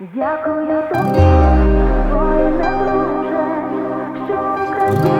Дякую тобі, воїне друже, що Україну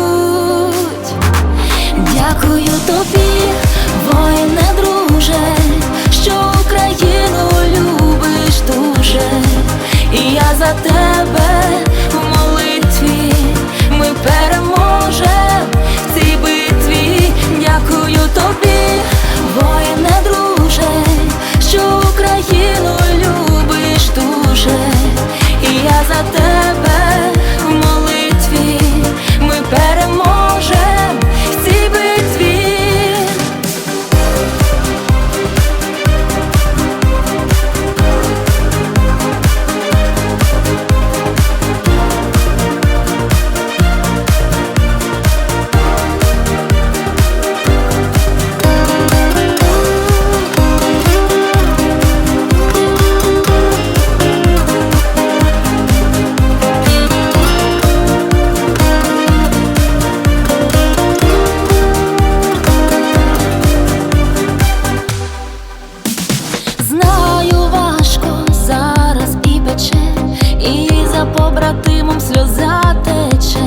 Дякую тобі, воїне друже, зараз і за побратимом сльоза тече,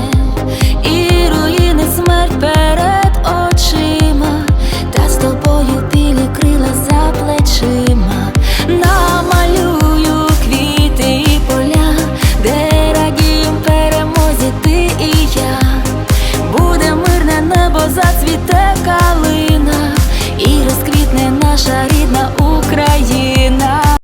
і руїни смерть перед очима, та з тобою білі крила за плечима, намалюю квіти і поля, де радієм перемозі ти і я. Буде мирне небо, зацвіте